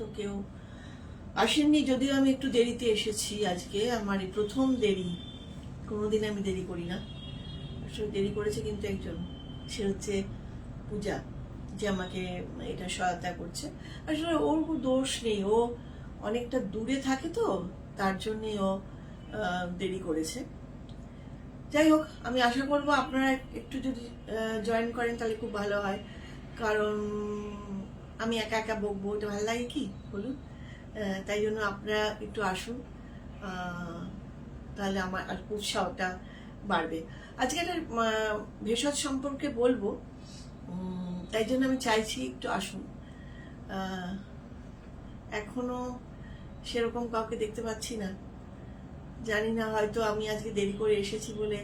তো কেউ আসেননি, যদিও আমি একটু দেরিতে এসেছি আজকে। আমার এই প্রথম দেরি। কোনোদিন আমি দেরি করি না। আসলে দেরি করেছে কিন্তু একজন। সে হচ্ছে পূজা, যে আমাকে এটা সহায়তা করছে। আসলে ওর দোষ নেই। ও অনেকটা দূরে থাকে তো, তার জন্যে ও দেরি করেছে। যাই হোক, আমি আশা করব আপনারা একটু যদি জয়েন করেন তাহলে খুব ভালো হয়। কারণ আমি একা একা বকবো এটা ভালো লাগে কি? বলুন। তাই জন্য আপনারা একটু আসুন। তাহলে আমার আর উৎসাহটা বাড়বে। আজকে একটা ভেষজ সম্পর্কে বলব। তাই জন্য আমি চাইছি একটু আসুন। এখনও সেরকম কাউকে দেখতে পাচ্ছি না। জানি না হয়তো আমি আজকে দেরি করে এসেছি বলে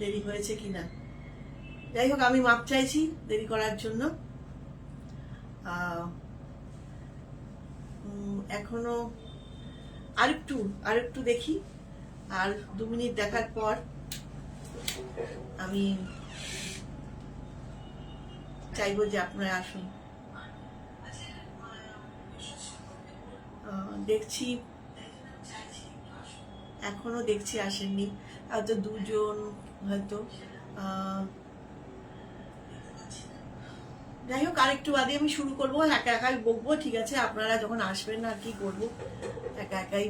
দেরি হয়েছে কি না যাই হোক, আমি মাপ চাইছি দেরি করার জন্য। এখনও আরেকটু আরেকটু দেখি। আর দু মিনিট দেখার পর আমি চাইব যে আপনারা আসুন। দেখছি, এখনও দেখছি আসেননি। হয়তো দুজন হয়তো যাই হোক, আরেকটু বাদে আমি শুরু করব। একা একাই বকবো, ঠিক আছে? আপনারা যখন আসবেন আর কি করব? একা একাই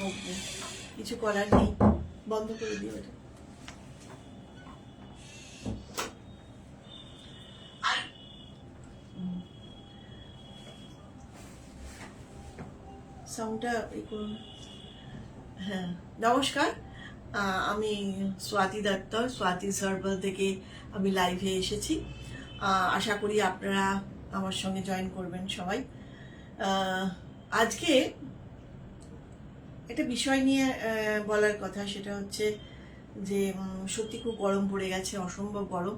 বকবো। কিছু করার নেই। বন্ধ করে দিও এটা। সাউন্ডটা এই করুন। হ্যাঁ নমস্কার। আমি স্বাতি দত্ত, স্বাতি সার্ভার থেকে আমি লাইভে এসেছি। আশা করি আপনারা আমার সঙ্গে জয়েন করবেন সবাই। আজকে একটা বিষয় নিয়ে বলার কথা, সেটা হচ্ছে যে সত্যি খুব গরম পড়ে গেছে, অসম্ভব গরম।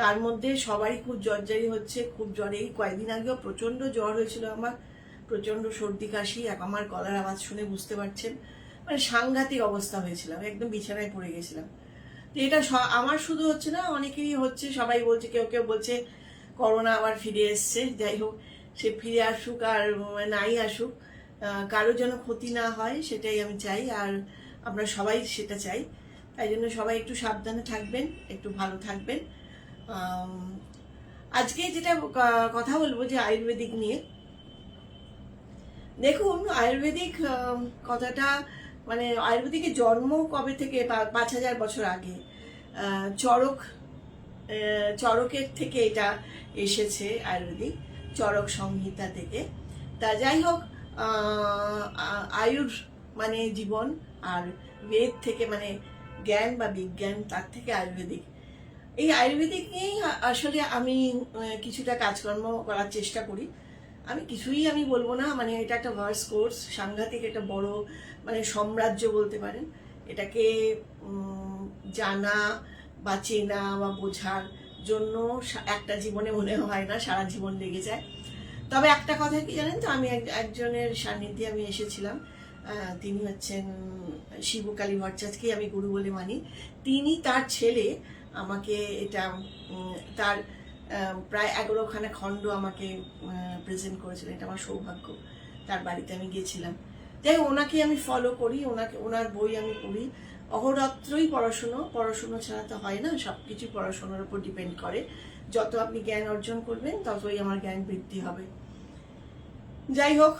তার মধ্যে সবারই খুব জ্বরজারি হচ্ছে, খুব জ্বর এই কয়েকদিন আগেও প্রচণ্ড জ্বর হয়েছিল আমার, প্রচণ্ড সর্দি কাশি, এক আমার গলার আওয়াজ শুনে বুঝতে পারছেন। মানে সাংঘাতিক অবস্থা হয়েছিলাম, একদম বিছানায় পড়ে গেছিলাম। তো এটা আমার শুধু হচ্ছে না, অনেকেরই হচ্ছে, সবাই বলছে, কেউ কেউ বলছে, করোনা আবার ফিরে এসছে। যাই হোক, সে ফিরে আসুক আর নাই আসুক কারও যেন ক্ষতি না হয়, সেটাই আমি চাই, আর আমরা সবাই সেটা চাই। তাই জন্য সবাই একটু সাবধানে থাকবেন, একটু ভালো থাকবেন। আজকে যেটা কথা বলব যে আয়ুর্বেদিক নিয়ে। দেখুন, আয়ুর্বেদিক কথাটা মানে আয়ুর্বেদিকের জন্ম কবে থেকে? পাঁচ হাজার বছর আগে। চরক চরকের থেকে এটা এসেছে আয়ুর্বেদিক চরক সংহিতা থেকে। তা যাই হোক আয়ুর মানে জীবন আর বেদ থেকে মানে জ্ঞান বা বিজ্ঞান, তার থেকে আয়ুর্বেদিক। এই আয়ুর্বেদিক নিয়েই আসলে আমি কিছুটা কাজকর্ম করার চেষ্টা করি। আমি কিছুই আমি বলব না মানে এটা একটা ভার্স কোর্স সাংঘাতিক একটা বড় মানে সাম্রাজ্য বলতে পারেন। এটাকে জানা বা চেনা বা বোঝার জন্য একটা জীবনে মনে হয় না, সারা জীবন লেগে যায়। তবে একটা কথা কি জানেন তো, আমি এক- একজনের সান্নিধ্যে আমি এসেছিলাম। তিনি হচ্ছেন শিবকালী ভট্টাচার্যকে আমি গুরু বলে মানি। তিনি তার ছেলে আমাকে এটা তার প্রায় এগারোখানা খণ্ড আমাকে প্রেজেন্ট করেছিলেন। এটা আমার সৌভাগ্য। তার বাড়িতে আমি গিয়েছিলাম। যাই ওনাকে আমি ফলো করি। ওনাকে, ওনার বই আমি পড়ি। অহরাত্রই পড়াশুনো। পড়াশুনো ছাড়া তো হয় না। সব কিছু পড়াশোনার উপর ডিপেন্ড করে। যত আপনি জ্ঞান অর্জন করবেন, ততই আমার জ্ঞান বৃদ্ধি হবে। যাই হোক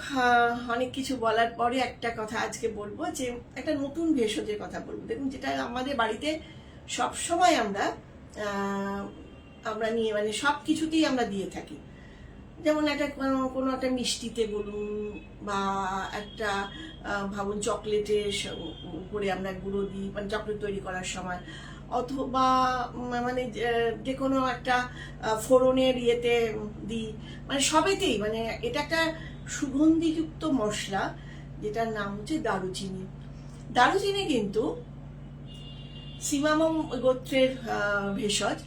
অনেক কিছু বলার পরে একটা কথা আজকে বলব যে, একটা নতুন ভেষজের কথা বলব। দেখুন, যেটা আমাদের বাড়িতে সব সময় আমরা আমরা নিয়ে মানে সব কিছুতেই আমরা দিয়ে থাকি। যেমন একটা কোনো একটা মিষ্টিতে বলুন বা একটা ভাবুন চকলেটের উপরে আমরা গুঁড়ো দিই মানে চকলেট তৈরি করার সময়। অথবা মানে যে- কোনো একটা ফোড়নের ইয়েতে দিই। মানে সবেতেই মানে এটা একটা সুগন্ধিযুক্ত মশলা, যেটার নাম হচ্ছে দারুচিনি। দারুচিনি কিন্তু সিমামম গোত্রের ভেষজ।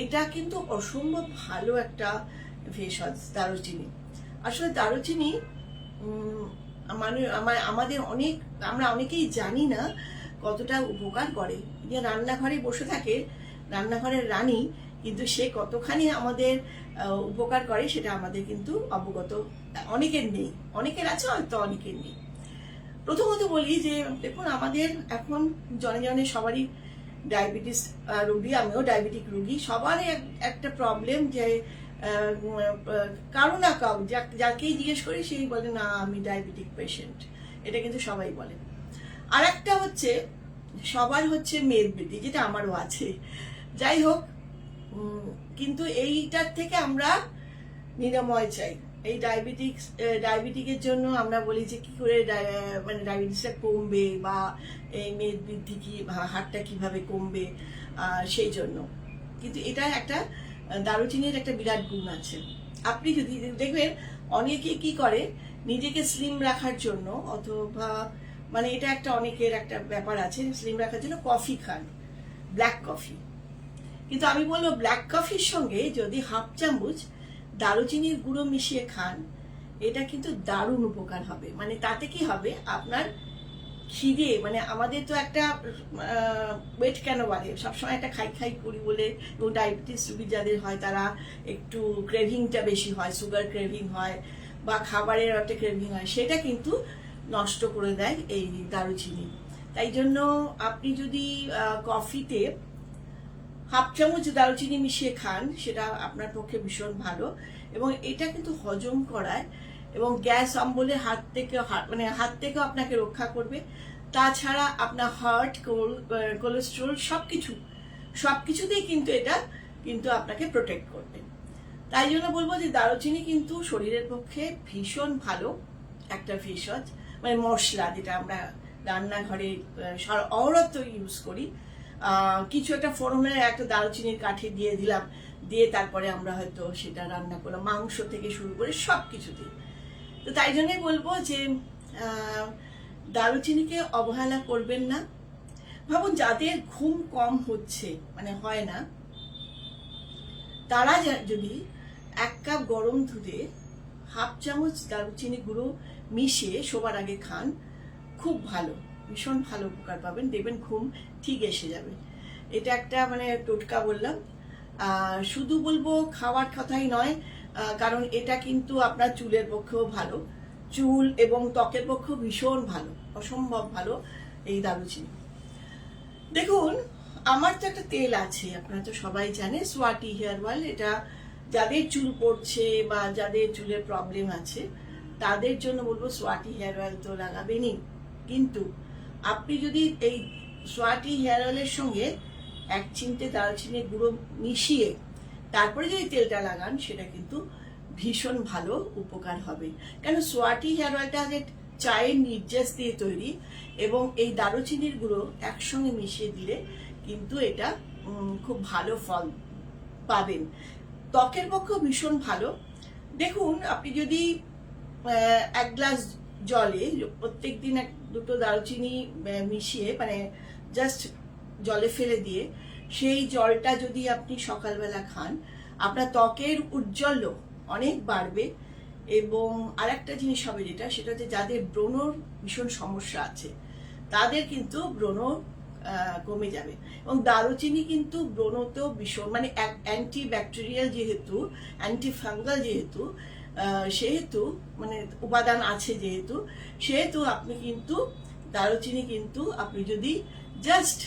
এটা কিন্তু অসম্ভব ভালো একটা ভেষজ, দারুচিনি। আসলে দারুচিনি মানে আমাদের অনেক, আমরা অনেকেই জানি না কতটা উপকার করে। যে রান্নাঘরে বসে থাকে, রান্নাঘরের রানী, কিন্তু সে কতখানি আমাদের উপকার করে সেটা আমাদের কিন্তু অবগত অনেকের নেই। অনেকের আছে, হয়তো অনেকের নেই। প্রথমত বলি যে, দেখুন, আমাদের এখন জনে জনে সবারই ডায়াবেটিস রোগী, আমিও ডায়াবেটিক রোগী, সবারই এক- একটা প্রবলেম যে কারও না কাউ যাকেই জিজ্ঞেস করি সেই বলে, না, আমি ডায়াবেটিক পেশেন্ট এটা কিন্তু সবাই বলে। আর একটা হচ্ছে, সবার হচ্ছে মেদবৃদ্ধি যেটা আমারও আছে। যাই হোক কিন্তু এইটার থেকে আমরা নিরাময় চাই। এই ডায়াবেটিক্স ডায়াবেটিকের জন্য আমরা বলি যে কি করে মানে ডায়াবেটিসটা কমবে বা এই মেদ বৃদ্ধি কি হারটা কীভাবে কমবে সেই জন্য। কিন্তু এটা একটা দারুচিনির একটা বিরাট গুণ আছে। আপনি যদি দেখবেন অনেকে কি করে, নিজেকে স্লিম রাখার জন্য অথবা মানে এটা একটা অনেকের একটা ব্যাপার আছে স্লিম রাখার জন্য কফি খান ব্ল্যাক কফি কিন্তু আমি বলব ব্ল্যাক কফির সঙ্গে যদি হাফ চামচ দারুচিনির গুঁড়ো মিশিয়ে খান, এটা কিন্তু দারুণ উপকার হবে। মানে তাতে কি হবে? আপনার খিদে মানে আমাদের তো একটা ওয়েট কেন বাড়ে? সবসময় একটা খাই খাই করি বলে এবং ডায়াবেটিস রুগী যাদের হয়, তারা একটু ক্রেভিংটা বেশি হয় সুগার ক্রেভিং হয় বা খাবারের একটা ক্রেভিং হয়, সেটা কিন্তু নষ্ট করে দেয় এই দারুচিনি। তাই জন্য আপনি যদি কফিতে হাফ চামচ দারুচিনি মিশিয়ে খান, সেটা আপনার পক্ষে ভীষণ ভালো। এবং এটা কিন্তু হজম করায় এবং গ্যাস অম্বলে হাত থেকে মানে হাত থেকেও আপনাকে রক্ষা করবে। তাছাড়া আপনার হার্ট কোলেস্ট্রল সব কিছু সব কিছুতেই কিন্তু এটা কিন্তু আপনাকে প্রোটেক্ট করবে। তাই জন্য বলব যে দারুচিনি কিন্তু শরীরের পক্ষে ভীষণ ভালো, একটা ভেষজ মানে মশলা যেটা আমরা রান্নাঘরে সারা- ইউজ করি। কিছু একটা ফোড়নের একটা দারুচিনির কাঠি দিয়ে দিলাম, দিয়ে তারপরে আমরা হয়তো সেটা রান্না করলাম, মাংস থেকে শুরু করে সব কিছুতেই তো তাই জন্যই বলব যে দারুচিনিকে অবহেলা করবেন না। ভাবুন, যাদের ঘুম কম হচ্ছে মানে হয় না, তারা যদি এক কাপ গরম দুধে হাফ চামচ দারুচিনি গুঁড়ো মিশিয়ে শোবার আগে খান, খুব ভালো। ভীষণ ভালো উপকার পাবেন, দেখবেন ঘুম ঠিক এসে যাবে। এটা একটা মানে টোটকা বললাম। শুধু বলব খাওয়ার কথাই নয় কারণ এটা কিন্তু আপনার চুলের পক্ষেও ভালো। চুল এবং ত্বকের পক্ষেও ভীষণ ভালো, অসম্ভব ভালো এই দারুচিনি। দেখুন, আমার তো একটা তেল আছে, আপনারা তো সবাই জানে সোয়াটি হেয়ার অয়েল, এটা যাদের চুল পড়ছে বা যাদের চুলের প্রবলেম আছে, তাদের জন্য বলব সোয়াটি হেয়ার অয়েল তো লাগাবেনই। কিন্তু আপনি যদি এই সোয়াটি হেয়ার অয়েলের সঙ্গে এক চিমটে দারচিনির গুঁড়ো মিশিয়ে তারপরে যদি তেলটা লাগান, সেটা কিন্তু ভীষণ ভালো উপকার হবে। কেন, সোয়াটি হেয়ার অয়েলটা যে চায়ের নির্যাস দিয়ে তৈরি এবং এই দারুচিনির গুঁড়ো একসঙ্গে মিশিয়ে দিলে কিন্তু এটা খুব ভালো ফল পাবেন। ত্বকের পক্ষেও ভীষণ ভালো। দেখুন, আপনি যদি এক গ্লাস জলে প্রত্যেক দিন এক, দুটো দারুচিনি মিশিয়ে মানে জাস্ট জলে ফেলে দিয়ে সেই জলটা যদি আপনি সকালবেলা খান, আপনার ত্বকের উজ্জ্বল্য অনেক বাড়বে। এবং আরেকটা জিনিস হবে যেটা, সেটা হচ্ছে যাদের ব্রণর ভীষণ সমস্যা আছে, তাদের কিন্তু ব্রণ কমে যাবে। এবং দারুচিনি কিন্তু ব্রণতেও ভীষণ মানে অ্যান্টি ব্যাকটেরিয়াল যেহেতু অ্যান্টি ফাঙ্গাল যেহেতু সেহেতু মানে উপাদান আছে যেহেতু, সেহেতু আপনি কিন্তু দারুচিনি কিন্তু আপনি যদি জাস্ট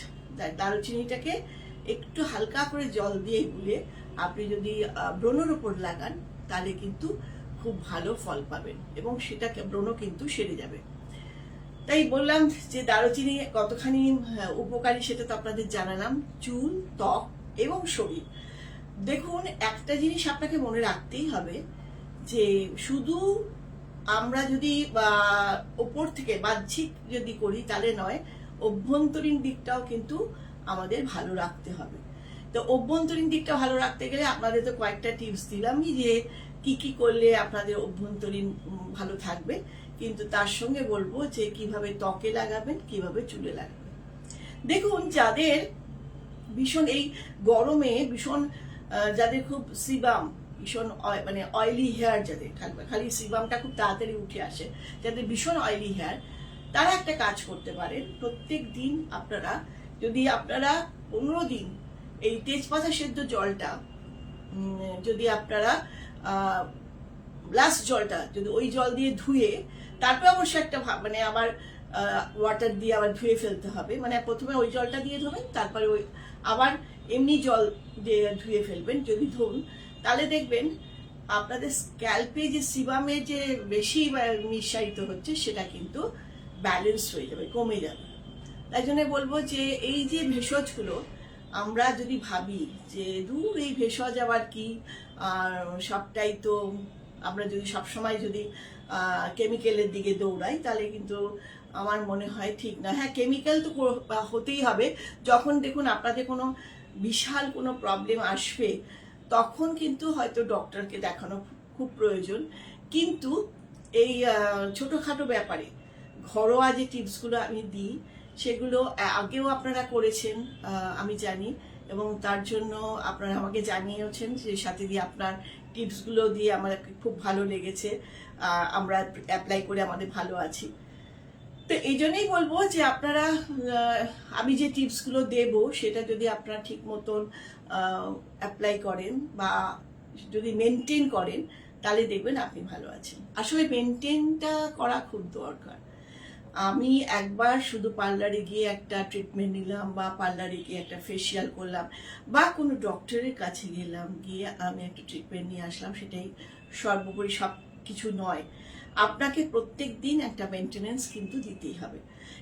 দারুচিনিটাকে একটু হালকা করে জল দিয়ে গুলে আপনি যদি ব্রণর উপর লাগান, তাহলে কিন্তু খুব ভালো ফল পাবেন এবং সেটাকে, ব্রণ কিন্তু সেরে যাবে। তাই বললাম যে দারুচিনি কতখানি উপকারী সেটা তো আপনাদের জানালাম। চুল, ত্বক এবং শরীর। দেখুন, একটা জিনিস আপনাকে মনে রাখতেই হবে যে শুধু আমরা যদি ওপর থেকে বাহ্যিক যদি করি, তাহলে নয়, অভ্যন্তরীণ দিকটাও কিন্তু আমাদের ভালো রাখতে হবে। তো অভ্যন্তরীণ দিকটা ভালো রাখতে গেলে আপনাদের তো কয়েকটা টিপস দিলামই যে কি কি করলে আপনাদের অভ্যন্তরীণ ভালো থাকবে। কিন্তু তার সঙ্গে বলব যে কীভাবে ত্বকে লাগাবেন, কীভাবে চুলে লাগাবেন। দেখুন, যাদের ভীষণ এই গরমে ভীষণ যাদের খুব সিবাম ভীষণ মানে অয়েলি হেয়ার যাদের থাকবে। খালি সিবামটা খুব তাড়াতাড়ি উঠে আসে। যাদের ভীষণ অয়েলি হেয়ার তারা একটা কাজ করতে পারেন। প্রত্যেক দিন আপনারা, যদি আপনারা পনেরো দিন এই তেজপাতা সেদ্ধ জলটা যদি আপনারা লাস্ট জলটা যদি ওই জল দিয়ে ধুয়ে, তারপরে অবশ্য একটা মানে আবার ওয়াটার দিয়ে আবার ধুয়ে ফেলতে হবে। মানে প্রথমে ওই জলটা দিয়ে ধোবেন, তারপরে ওই আবার এমনি জল দিয়ে ধুয়ে ফেলবেন। যদি ধুন তাহলে দেখবেন, আপনাদের স্ক্যাল্পে যে সিবামে যে বেশি নিঃসারিত হচ্ছে, সেটা কিন্তু ব্যালেন্স হয়ে যাবে, কমে যাবে। তাই জন্য বলব যে, এই যে ভেষজগুলো, আমরা যদি ভাবি যে, দূর এই ভেষজ আবার কি? আর সবটাই তো আমরা যদি সবসময় যদি কেমিক্যালের দিকে দৌড়াই, তাহলে কিন্তু আমার মনে হয় ঠিক না। হ্যাঁ কেমিক্যাল তো হতেই হবে। যখন দেখুন, আপনাদের কোনো বিশাল কোনো প্রবলেম আসবে তখন কিন্তু হয়তো ডক্টরকে দেখানো খুব প্রয়োজন। কিন্তু এই ছোটোখাটো ব্যাপারে ঘরোয়া যে টিপসগুলো আমি দিই, সেগুলো আগেও আপনারা করেছেন আমি জানি। এবং তার জন্য আপনারা আমাকে জানিয়েওছেন যে, সাথে দিয়ে আপনার টিপসগুলো দিয়ে আমার খুব ভালো লেগেছে। আমরা অ্যাপ্লাই করে আমাদের ভালো আছি। তো এই জন্যই বলব যে আপনারা আমি যে টিপসগুলো দেব, সেটা যদি আপনারা ঠিক মতন অ্যাপ্লাই করেন বা যদি মেনটেন করেন, তাহলে দেখবেন আপনি ভালো আছেন। আসলে মেনটেনটা করা খুব দরকার। আমি একবার শুধু পার্লারে গিয়ে একটা ট্রিটমেন্ট নিলাম বা পার্লারে গিয়ে একটা ফেসিয়াল করলাম বা কোনো ডক্টরের কাছে গেলাম, গিয়ে আমি একটা ট্রিটমেন্ট নিয়ে আসলাম, সেটাই সর্বোপরি সব কিছু নয়। আপনাকে প্রত্যেক দিন একটা মেনটেনেন্স কিন্তু দিতেই হবে।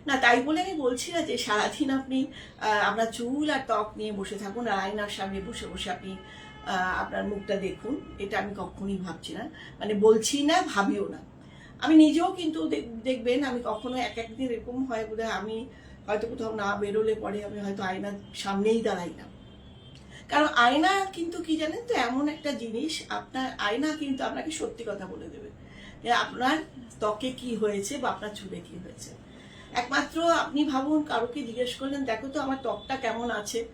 না, তাই বলে আমি বলছি না যে সারাদিন আপনি আপনার চুল আর ত্বক নিয়ে বসে থাকুন আর আয়নার সামনে বসে বসে আপনি আপনার মুখটা দেখুন। এটা আমি কখনোই ভাবছি না। মানে বলছি না, ভাবিও না। আমি নিজেও কিন্তু দেখ- দেখবেন আমি কখনো এক একদিন এরকম হয় বোধ আমি হয়তো কোথাও না বেরোলে পরে আমি হয়তো আয়নার সামনেই দাঁড়াই না। কারণ আয়না কিন্তু কি জানেন তো? এমন একটা জিনিস, আপনার আয়না কিন্তু আপনাকে সত্যি কথা বলে দেবে। আপনার ত্বকে কি হয়েছে বা আপনার চুলে কি হয়েছে। একমাত্র আপনি ভাবুন, কারোকে জিজ্ঞেস করলেন, দেখো তো আমার ত্বকটা কেমন আছে?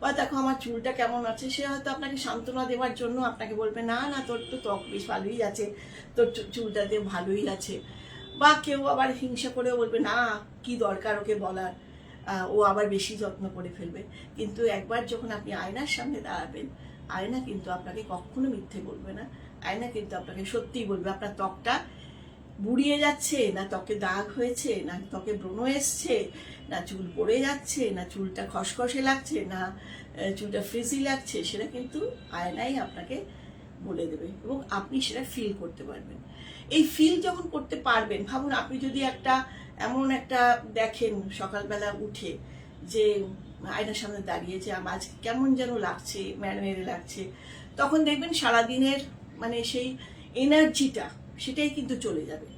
বা দেখো আমার চুলটা কেমন আছে? সে হয়তো আপনাকে সান্ত্বনা দেওয়ার জন্য আপনাকে বলবে, না না, তোর তো ত্বক বেশ ভালোই আছে, তোর চুলটাতে ভালোই আছে। বা কেউ আবার হিংসা করেও বলবে, না, কি দরকার ওকে বলার? ও আবার বেশি যত্ন করে ফেলবে। কিন্তু একবার যখন আপনি আয়নার সামনে দাঁড়াবেন, আয়না কিন্তু আপনাকে কখনো মিথ্যে বলবে না। আয়না কিন্তু আপনাকে সত্যিই বলবে, আপনার ত্বকটা বুড়িয়ে যাচ্ছে, না ত্বকে দাগ হয়েছে, না ত্বকে ব্রণ এসছে, না চুল পড়ে যাচ্ছে, না চুলটা খসখসে লাগছে, না চুলটা ফ্রিজি লাগছে, সেটা কিন্তু আয়নাই আপনাকে বলে দেবে এবং আপনি সেটা ফিল করতে পারবেন। এই ফিল যখন করতে পারবেন, ভাবুন আপনি যদি একটা, এমন একটা দেখেন সকালবেলা উঠে যে আয়নার সামনে দাঁড়িয়ে যে আজকে কেমন যেন লাগছে ম্যাড়মেড়ে লাগছে, তখন দেখবেন সারাদিনের মানে সেই এনার্জিটা সেটাই কিন্তু চলে যাবে।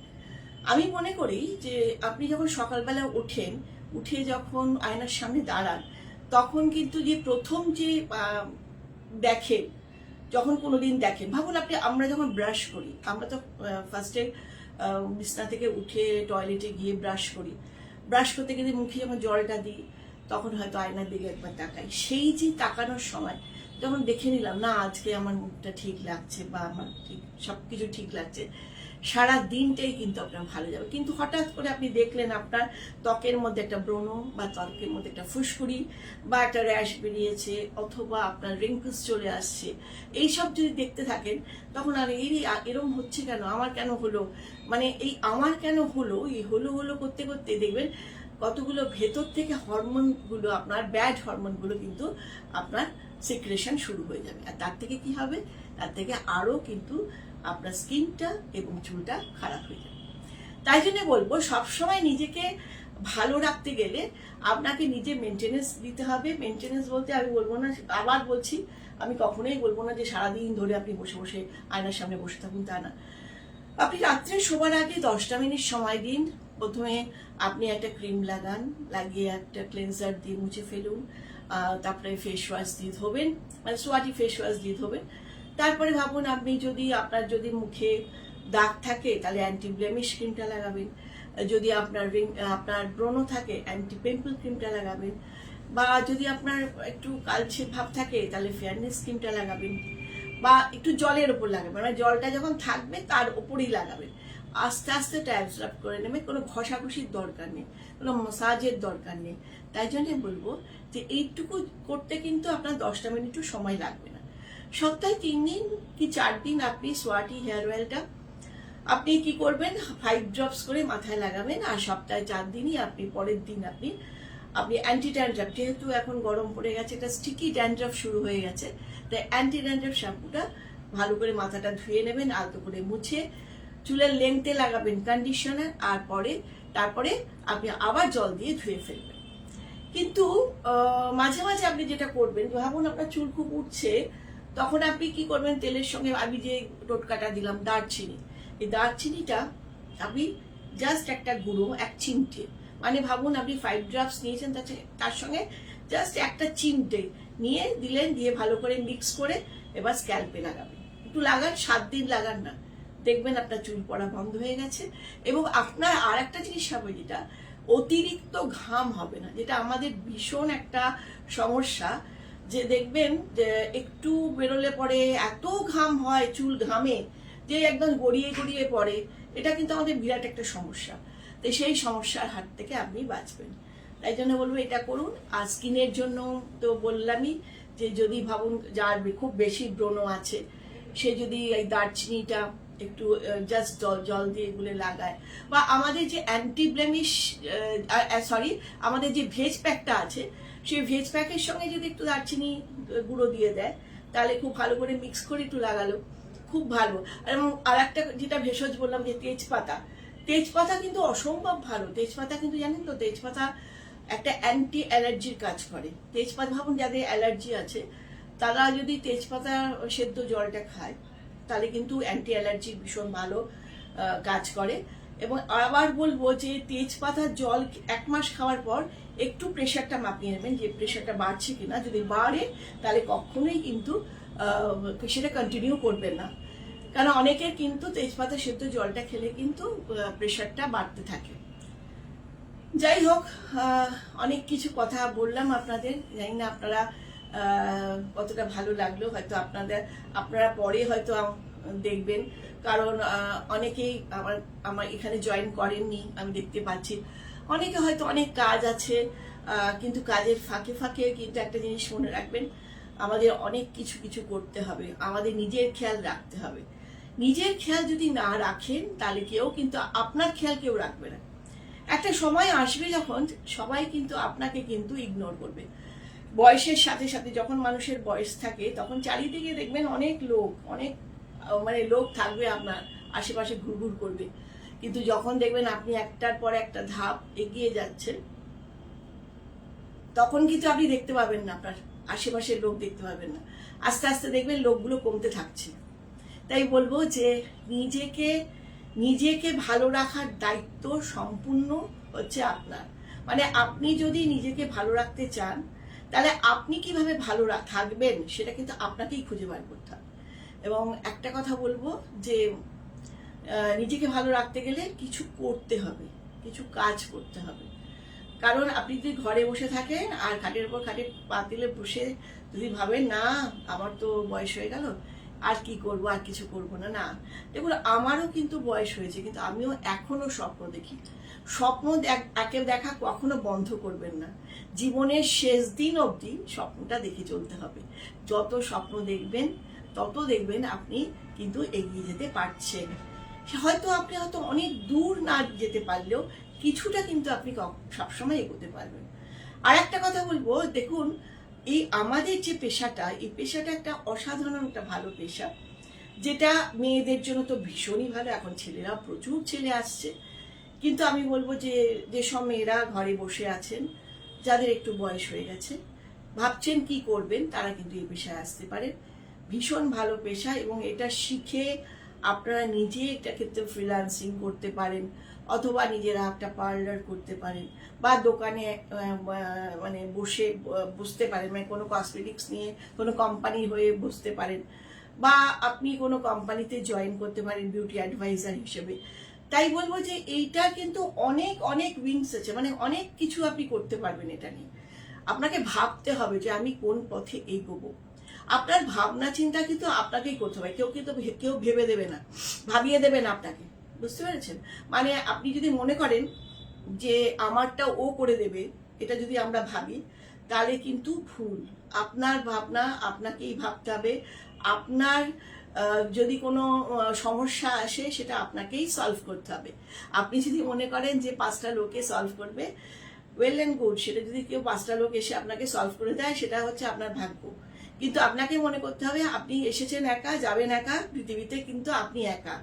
আমি মনে করি যে আপনি যখন সকালবেলা ওঠেন, উঠে যখন আয়নার সামনে দাঁড়ান, তখন কিন্তু যে প্রথম যে দেখেন, যখন কোনোদিন দেখেন, ভাবুন আপনি, আমরা যখন ব্রাশ করি, আমরা তো ফার্স্টে বিছনা থেকে উঠে টয়লেটে গিয়ে ব্রাশ করি। ব্রাশ করতে গেলে মুখে যখন জলটা দিই, তখন হয়তো আয়নার দিকে একবার তাকাই। সেই যে তাকানোর সময় যখন দেখে নিলাম, না, আজকে আমার মুখটা ঠিক লাগছে বা আমার ঠিক সব কিছু ঠিক লাগছে। সারা দিনটাই কিন্তু আপনার ভালো যাবে। কিন্তু হঠাৎ করে আপনি দেখলেন আপনার ত্বকের মধ্যে একটা ব্রণ বা ত্বকের মধ্যে একটা ফুসকুড়ি বা একটা র্যাশ বেরিয়েছে অথবা আপনার রিঙ্কলস চলে আসছে। এইসব যদি দেখতে থাকেন, তখন আর এই এরম হচ্ছে কেন? আমার কেন হলো? মানে এই আমার কেন হলো? এই হলো হলো করতে করতে দেখবেন কতগুলো ভেতর থেকে হরমোনগুলো আপনার ব্যাড হরমোনগুলো কিন্তু আপনার সিক্রেশন শুরু হয়ে যাবে। আর তার থেকে কি হবে? তার থেকে আরও কিন্তু আপনার স্কিনটা এবং চুলটা খারাপ হয়ে যাবে। তাই জন্য বলব, সবসময় নিজেকে ভালো রাখতে গেলে আপনাকে নিজে মেনটেনেন্স দিতে হবে। মেনটেনেন্স বলতে আমি বলব না, আবার বলছি, আমি কখনোই বলব না যে সারাদিন ধরে আপনি বসে বসে আয়নার সামনে বসে থাকুন তা না। আপনি রাত্রে শোবার আগে দশটা মিনিট সময় দিন। প্রথমে আপনি একটা ক্রিম লাগান, লাগিয়ে একটা ক্লেন্সার দিয়ে মুছে ফেলুন। তারপরে ফেস ওয়াশ দিয়ে ধোবেন মানে সোয়াটি ফেস ওয়াশ দিয়ে ধোবেন তারপরে ভাবুন আপনি যদি, আপনার যদি মুখে দাগ থাকে, তাহলে অ্যান্টি ব্লেমিশ ক্রিমটা লাগাবেন। যদি আপনার আপনার ব্রণ থাকে অ্যান্টি পিম্পল ক্রিমটা লাগাবেন। বা যদি আপনার একটু কালচে ভাব থাকে, তাহলে ফেয়ারনেস ক্রিমটা লাগাবেন। বা একটু জলের ওপর লাগাবেন মানে জলটা যখন থাকবে, তার ওপরই লাগাবেন। আস্তে আস্তে এটা অ্যাবজর্ব করে নেবে কোনো ঘষাঘষির দরকার নেই, কোনো মাসাজের দরকার নেই। তাই জন্য বলব যে এইটুকু করতে কিন্তু আপনার দশটা মিনিটও সময় লাগবে না। সপ্তাহে তিন দিন কি চার দিন আপনি সোয়াটি হেয়ার অয়েলটা? আপনি কি করবেন? ফাইভ ড্রপস করে মাথায় লাগাবেন আর সপ্তাহে চার দিনই আপনি, পরের দিন আপনি আপনি অ্যান্টি ড্যান্ড্রাফ যেহেতু এখন গরম পড়ে গেছে এটা স্টিকি ড্যান্ড্রাফ শুরু হয়ে গেছে, তাই অ্যান্টি ড্যান্ড্রাফ শ্যাম্পুটা ভালো করে মাথাটা ধুয়ে নেবেন, আলতো করে মুছে চুলের লেংথে লাগাবেন কন্ডিশনার আর পরে, তারপরে আপনি আবার জল দিয়ে ধুয়ে ফেলবেন। কিন্তু মাঝে মাঝে আপনি যেটা করবেন ভাবুন আপনার চুল খুব উঠছে, তখন আপনি কি করবেন, তেলের সঙ্গে আমি যে টোটকাটা দিলাম, দারচিনি। এই দারচিনিটা আপনি জাস্ট একটা গুঁড়ো, এক চিমটে। মানে ভাবুন আপনি ফাইভ ড্রাপস নিয়েছেন, তার সঙ্গে জাস্ট একটা চিমটে নিয়ে দিলেন, দিয়ে ভালো করে মিক্স করে এবার স্ক্যাল্পে লাগাবেন। একটু লাগান, সাত দিন লাগান না। দেখবেন আপনার চুল পড়া বন্ধ হয়ে গেছে। এবং আপনার আর একটা জিনিস হবে যেটা অতিরিক্ত ঘাম হবে না, যেটা আমাদের ভীষণ একটা সমস্যা। যে দেখবেন যে একটু বেরোলে পরে এত ঘাম হয় চুল ঘামে, যে একদম গড়িয়ে গড়িয়ে পড়ে, এটা কিন্তু আমাদের বিরাট একটা সমস্যা। তো সেই সমস্যার হাত থেকে আপনি বাঁচবেন। তাই জন্য বলব এটা করুন। আর স্কিনের জন্য তো বললামই যে যদি ভাবুন যার খুব বেশি ব্রণ আছে, সে যদি এই দারচিনিটা একটু জাস্ট জল জল দিয়ে এগুলো লাগায়। বা আমাদের যে অ্যান্টি ব্লেমিশ সরি আমাদের যে ভেজ প্যাকটা আছে, সেই ভেজ প্যাকের সঙ্গে যদি একটু দারচিনি গুঁড়ো দিয়ে দেয়, তাহলে খুব ভালো করে মিক্স করে একটু লাগালো। খুব ভালো। এবং আর একটা যেটা ভেষজ বললাম, যে তেজপাতা। তেজপাতা কিন্তু অসম্ভব ভালো। তেজপাতা কিন্তু জানেন তো, তেজপাতা একটা অ্যান্টি অ্যালার্জির কাজ করে। তেজপাতা, ভাবুন যাদের অ্যালার্জি আছে, তারা যদি তেজপাতা সেদ্ধ জলটা খায় তাহলে কিন্তু অ্যান্টি অ্যালার্জির ভীষণ ভালো কাজ করে। এবং আবার বলব যে তেজপাতার জল এক মাস খাওয়ার পর একটু প্রেশারটা মাপিয়ে নেবেন যে প্রেশারটা বাড়ছে কিনা। যদি বাড়ে, তাহলে কখনোই কিন্তু সেটা কন্টিনিউ করবেন না। কারণ অনেকের কিন্তু তেজপাতা সেদ্ধ জলটা খেলে কিন্তু প্রেশারটা বাড়তে থাকে। যাই হোক অনেক কিছু কথা বললাম আপনাদের। জানি না আপনারা কতটা ভালো লাগল। হয়তো আপনাদের, আপনারা পরে হয়তো দেখবেন। কারণ অনেকেই আমার আমার এখানে জয়েন করেননি, আমি দেখতে পাচ্ছি। অনেকে হয়তো অনেক কাজ আছে কিন্তু কাজের ফাঁকে ফাঁকে কিন্তু একটা জিনিস মনে রাখবেন, আমাদের অনেক কিছু কিছু করতে হবে। আমাদের নিজের খেয়াল রাখতে হবে। নিজের খেয়াল যদি না রাখেন, তাহলে কেউ কিন্তু আপনার খেয়াল কেউ রাখবে না। একটা সময় আসবে যখন সবাই কিন্তু আপনাকে কিন্তু ইগনোর করবে। বয়সের সাথে সাথে যখন মানুষের বয়স থাকে, তখন চারিদিকে দেখবেন অনেক লোক, অনেক মানে লোক থাকবে আপনার আশেপাশে ঘুরঘুর করবে। কিন্তু যখন দেখবেন আপনি একটার পর একটা ধাপ এগিয়ে যাচ্ছেন, তখন কিন্তু আপনি দেখতে পাবেন না, আপনার আশেপাশের লোক দেখতে পাবেন না। আস্তে আস্তে দেখবেন লোকগুলো কমতে থাকছে। তাই বলব যে নিজেকে নিজেকে ভালো রাখার দায়িত্ব সম্পূর্ণ হচ্ছে আপনার। মানে আপনি যদি নিজেকে ভালো রাখতে চান তাহলে আপনি কীভাবে ভালো থাকবেন সেটা কিন্তু আপনাকেই খুঁজে বার করতে হবে। এবং একটা কথা বলব যে নিজেকে ভালো রাখতে গেলে কিছু করতে হবে, কিছু কাজ করতে হবে। কারণ আপনি যদি ঘরে বসে থাকেন আর খাটের উপর খাটে পাতিলে বসে যদি ভাবেন, না, আমার তো বয়স হয়ে গেল, আর কি করব, আর কিছু করব না। না, দেখুন, আমারও কিন্তু বয়স হয়েছে, কিন্তু আমিও এখনও স্বপ্ন দেখি স্বপ্ন একে দেখা কখনো বন্ধ করবেন না। জীবনের শেষ দিন অবধি স্বপ্নটা দেখে চলতে হবে। যত স্বপ্ন দেখবেন, তত দেখবেন আপনি কিন্তু এগিয়ে যেতে পারছেন। হয়তো আপনি হয়তো অনেক দূর না যেতে পারলেও কিছুটা কিন্তু আপনি সবসময় এগোতে পারবেন। আর একটা কথা বলব, দেখুন, এই আমাদের যে পেশাটা, এই পেশাটা একটা অসাধারণ একটা ভালো পেশা। যেটা মেয়েদের জন্য তো ভীষণই ভালো, এখন ছেলেরা প্রচুর ছেলে আসছে। কিন্তু আমি বলব যে যেসব মেয়েরা ঘরে বসে আছেন, যাদের একটু বয়স হয়ে গেছে, ভাবছেন কি করবেন, তারা কিন্তু এই পেশায় আসতে পারেন। ভীষণ ভালো পেশা এবং এটা শিখে আপনারা নিজে এটা ক্ষেত্রে ফ্রিল্যান্সিং করতে পারেন অথবা নিজেরা একটা পার্লার করতে পারেন বা দোকানে মানে বসে বসতে পারেন। মানে কোনো কসমেটিক্স নিয়ে কোনো কোম্পানি হয়ে বসতে পারেন বা আপনি কোনো কোম্পানিতে জয়েন করতে পারেন বিউটি অ্যাডভাইজার হিসেবে। তাই বলব যে এইটা কিন্তু অনেক অনেক উইংস আছে। মানে অনেক কিছু আপনি করতে পারবেন এটা নিয়ে। আপনাকে ভাবতে হবে যে আমি কোন পথে এগোবো। আপনার ভাবনা, চিন্তা কিন্তু আপনাকেই করতে হবে। কেউ কিন্তু কেউ ভেবে দেবে না। ভাবিয়ে দেবে না আপনাকে। বুঝতে পেরেছেন? মানে আপনি যদি মনে করেন যে আমারটা ও করে দেবে, এটা যদি আমরা ভাবি, তাহলে কিন্তু ভুল। আপনার ভাবনা আপনাকেই ভাবতে হবে। আপনার যদি কোনো সমস্যা আসে, সেটা আপনাকেই সলভ করতে হবে। আপনি যদি মনে করেন যে পাঁচটা লোকে সলভ করবে ওয়েল অ্যান্ড গুড সেটা যদি কেউ পাঁচটা লোক এসে আপনাকে সলভ করে দেয়, সেটা হচ্ছে আপনার ভাগ্য। কিন্তু আপনাকে মনে করতে হবে, আপনি এসেছেন একা, যাবেন একা, পৃথিবীতে কিন্তু আপনি একা।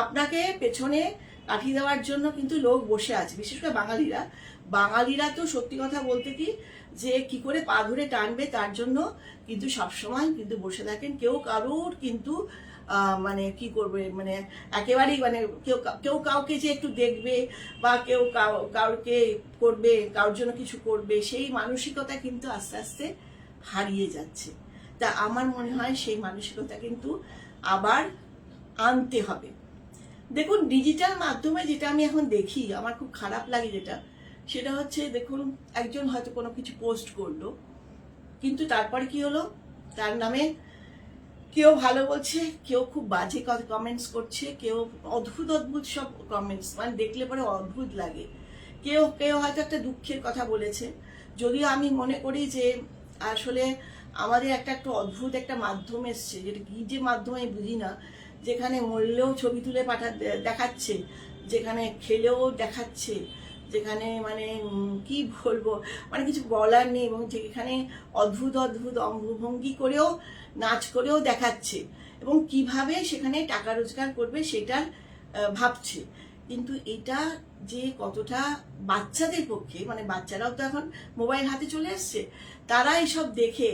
আপনাকে পেছনে কাঠি দেওয়ার জন্য কিন্তু লোক বসে আছে, বিশেষ করে বাঙালিরা। বাঙালিরা তো সত্যি কথা বলতে কি যে কি করে পা ধরে টানবে তার জন্য কিন্তু সবসময় কিন্তু বসে থাকেন। কেউ কারোর কিন্তু মানে কি করবে মানে একেবারেই মানে কেউ কেউ কাউকে যে একটু দেখবে বা কেউ কাউ- কাউকে করবে, কারোর জন্য কিছু করবে, সেই মানসিকতা কিন্তু আস্তে আস্তে হারিয়ে যাচ্ছে। তা আমার মনে হয় সেই মানসিকতা কিন্তু আবার আনতে হবে। দেখুন ডিজিটাল মাধ্যমে যেটা আমি এখন দেখি, আমার খুব খারাপ লাগে যেটা সেটা হচ্ছে, দেখুন, একজন হয়তো কোনো কিছু পোস্ট করল, কিন্তু তারপরে কি হলো? তার নামে কেউ ভালো বলছে, কেউ খুব বাজে কমেন্টস করছে, কেউ অদ্ভুত অদ্ভুত সব কমেন্টস মানে দেখলে পরে অদ্ভুত লাগে। কেউ কেউ হয়তো একটা দুঃখের কথা বলেছে। যদিও আমি মনে করি যে, আসলে আমাদের একটা একটা অদ্ভুত একটা মাধ্যম এসছে, যেটা কি যে মাধ্যমে বুঝি না, যেখানে মরলেও ছবি তুলে পাঠা, দেখাচ্ছে, যেখানে খেলেও দেখাচ্ছে যেখানে মানে কি বলব মানে কিছু বলার নেই এবং যেখানে অদ্ভুত অদ্ভুত অঙ্গভঙ্গি করেও নাচ করেও দেখাচ্ছে এবং কীভাবে সেখানে টাকা রোজগার করবে সেটা আহ, ভাবছে। কিন্তু এটা যে কতটা বাচ্চাদের পক্ষে মানে বাচ্চারাও তো এখন মোবাইল হাতে চলে এসছে তারা এসব দেখে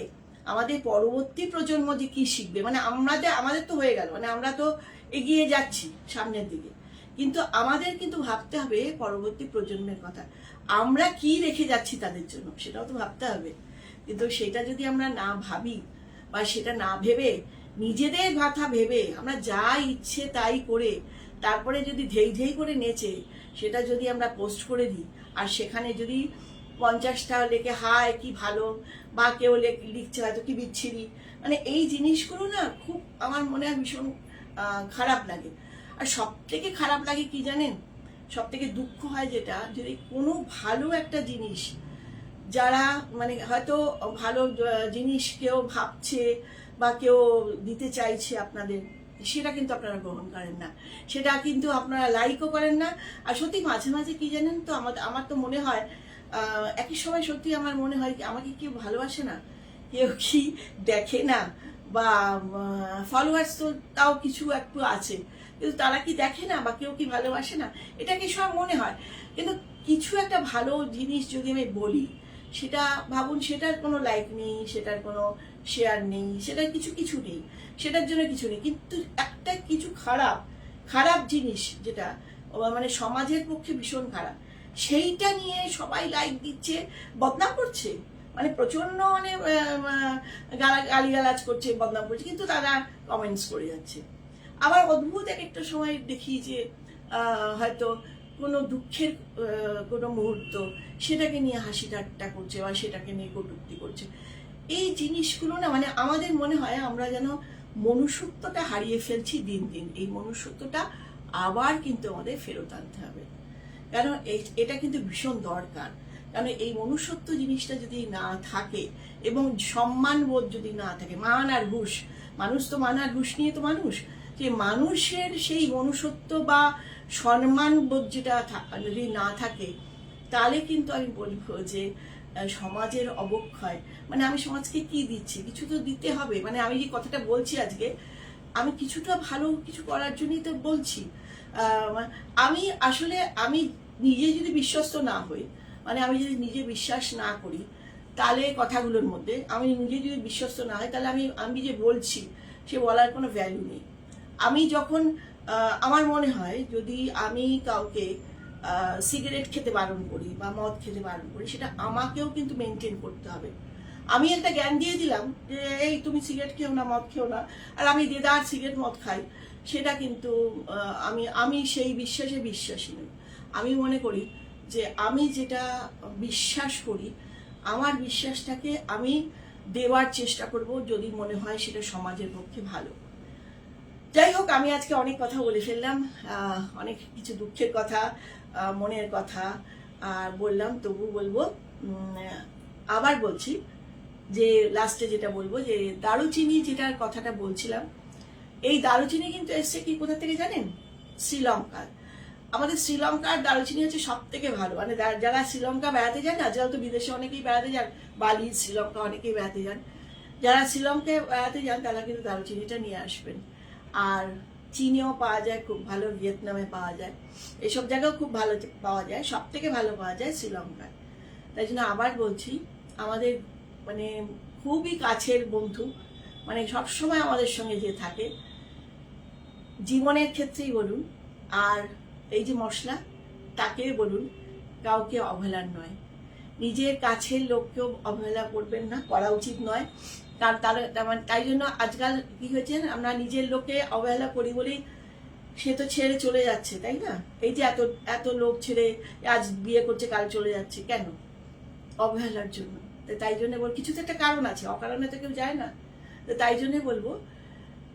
আমাদের পরবর্তী প্রজন্ম যে কি শিখবে? মানে আমাদের আমাদের তো হয়ে গেল মানে আমরা তো এগিয়ে যাচ্ছি সামনের দিকে। কিন্তু আমাদের কিন্তু ভাবতে হবে পরবর্তী প্রজন্মের কথা। আমরা কি রেখে যাচ্ছি তাদের জন্য, সেটাও তো ভাবতে হবে। কিন্তু সেটা যদি আমরা না ভাবি বা সেটা না ভেবে, নিজেদের কথা ভেবে, আমরা যা ইচ্ছে তাই করে, তারপরে যদি ধেই ধেই করে নেচে, সেটা যদি আমরা পোস্ট করে দিই, আর সেখানে যদি পঞ্চাশটা লেখে, হায়, কি ভালো, বা কেউ লেখ- লিখছে হয়তো কি বিচ্ছিরি। মানে এই জিনিসগুলো না খুব আমার মনে হয় ভীষণ খারাপ লাগে। আর সব থেকে খারাপ লাগে কি জানেন? সব থেকে দুঃখ হয় যেটা, যদি কোনো ভালো একটা জিনিস যারা মানে হয়তো ভালো জিনিস কেউ ভাবছে বা কেউ দিতে চাইছে আপনাদের, সেটা কিন্তু আপনারা গ্রহণ করেন না। সেটা কিন্তু আপনারা লাইকও করেন না। আর সত্যি মাঝে মাঝে কি জানেন তো, আমার আমার তো মনে হয় একই সময় সত্যি আমার মনে হয় কি, আমাকে কেউ ভালোবাসে না। কেউ কি দেখে না বা ফলোয়ার্স তো তাও কিছু একটু আছে। কিন্তু তারা কি দেখে না বা কেউ কি ভালোবাসে না? এটা কি সময় মনে হয়? কিন্তু কিছু একটা ভালো জিনিস যদি আমি বলি, সেটা ভাবুন, সেটার কোনো লাইক নেই, সেটার কোনো শেয়ার নেই, সেটার কিছু কিছু নেই, সেটার জন্য কিছু নেই। কিন্তু একটা কিছু খারাপ খারাপ জিনিস যেটা মানে সমাজের পক্ষে ভীষণ খারাপ, সেইটা নিয়ে সবাই লাইক দিচ্ছে, বদনাম করছে। মানে প্রচণ্ড মানে গালিগালাজ করছে, বদনাম করছে। কিন্তু তারা কমেন্টস করে যাচ্ছে। আবার অদ্ভুত এক একটা সময় দেখি যে হয়তো কোনো দুঃখের কোনো মুহূর্ত সেটাকে নিয়ে হাসি ঠাট্টা করছে বা সেটাকে নিয়ে কটূক্তি করছে। এই জিনিসগুলো না মানে আমাদের মনে হয় আমরা যেন মনুষ্যত্বটা হারিয়ে ফেলছি দিন দিন। এই মনুষ্যত্বটা আবার কিন্তু আমাদের ফেরত আনতে হবে। কারণ এটা কিন্তু ভীষণ দরকার। কারণ এই মনুষ্যত্ব জিনিসটা যদি না থাকে এবং সম্মানবোধ যদি না থাকে, মান আর হুশ, মানুষ তো মান আর হুশ নিয়ে তো মানুষ যে মানুষের সেই মনুষ্যত্ব বা সম্মানবোধ যেটা যদি না থাকে, তাহলে কিন্তু আমি বলব যে সমাজের অবক্ষয়। মানে আমি সমাজকে কি দিচ্ছি? কিছু তো দিতে হবে। মানে আমি যে কথাটা বলছি আজকে, আমি কিছুটা ভালো কিছু করার জন্যই তো বলছি। আমি আসলে আমি নিজে যদি বিশ্বস্ত না হই মানে আমি যদি নিজে বিশ্বাস না করি, তাহলে কথাগুলোর মধ্যে, আমি নিজে যদি বিশ্বস্ত না হয় তাহলে আমি আমি যে বলছি, সে বলার কোনো ভ্যালু নেই। আমি যখন আমার মনে হয় যদি আমি কাউকে সিগারেট খেতে বারণ করি বা মদ খেতে বারণ করি, সেটা আমাকেও কিন্তু মেনটেন করতে হবে। আমি একটা জ্ঞান দিয়ে দিলাম যে, এই তুমি সিগারেট খেও না, মদ খেও না। আর আমি দেদার সিগারেট, মদ খাই, সেটা কিন্তু আমি আমি সেই বিশ্বাসে বিশ্বাসী নই। আমি মনে করি যে, আমি যেটা বিশ্বাস করি, আমার বিশ্বাসটাকে আমি দেওয়ার চেষ্টা করব যদি মনে হয় সেটা সমাজের পক্ষে ভালো। যাই হোক, আমি আজকে অনেক কথা বলে ফেললাম অনেক কিছু দুঃখের কথা মনের কথা, আর বললাম তবু বলব আবার বলছি যে লাস্টে যেটা বলব যে, দারুচিনি যেটার কথাটা বলছিলাম, এই দারুচিনি কিন্তু এসছে কি কোথা থেকে জানেন? শ্রীলঙ্কার। আমাদের শ্রীলঙ্কার দারুচিনি হচ্ছে সব থেকে ভালো। মানে যারা শ্রীলঙ্কা বেড়াতে যান না যারা তো বিদেশে অনেকেই বেড়াতে যান, বালি, শ্রীলঙ্কা অনেকেই বেড়াতে যান, যারা শ্রীলঙ্কায় বেড়াতে যান, তারা কিন্তু দারুচিনিটা নিয়ে আসবেন। আর চীনেও পাওয়া যায়, খুব ভালো ভিয়েতনামে পাওয়া যায়। এসব জায়গাও খুব ভালো পাওয়া যায় সব থেকে ভালো পাওয়া যায় শ্রীলঙ্কায়। তাই জন্য আবার বলছি, আমাদের মানে খুবই কাছের বন্ধু মানে সবসময় আমাদের সঙ্গে যে থাকে, জীবনের ক্ষেত্রেই বলুন, আর এই যে মশলা, তাকে বলুন, কাউকে অবহেলার নয়। নিজের কাছের লোককেও অবহেলা করবেন না, করা উচিত নয়। তার তার মানে তাই জন্য আজকাল কি হয়েছে আমরা নিজের লোকে অবহেলা করি বলেই সে তো ছেড়ে চলে যাচ্ছে, তাই না? এই যে এত এত লোক ছেড়ে আজ বিয়ে করছে, কাল চলে যাচ্ছে, কেন? অবহেলার জন্য। তাই জন্য বল, কিছু তো একটা কারণ আছে, অকারণে তো কেউ যায় না। তো তাই জন্য বলব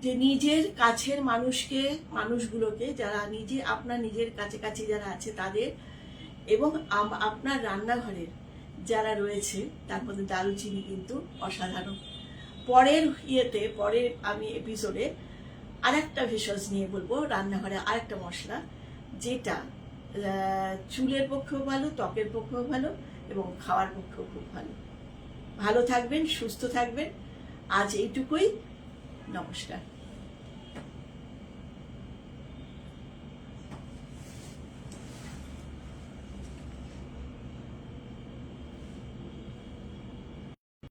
যে নিজের কাছের মানুষকে, মানুষগুলোকে, যারা নিজে, আপনার নিজের কাছে কাছে যারা আছে তাদের এবং আপনার রান্নাঘরের যারা রয়েছে, তার মধ্যে দারুচিনি কিন্তু অসাধারণ। পরের ইয়েতে, পরের আমি এপিসোডে আরেকটা ভেষজ নিয়ে বলব, রান্নাঘরে আরেকটা মশলা, যেটা চুলের পক্ষেও ভালো, ত্বকের পক্ষেও ভালো এবং খাওয়ার পক্ষেও খুব ভালো। ভালো থাকবেন, সুস্থ থাকবেন। আজ এইটুকুই। নমস্কার।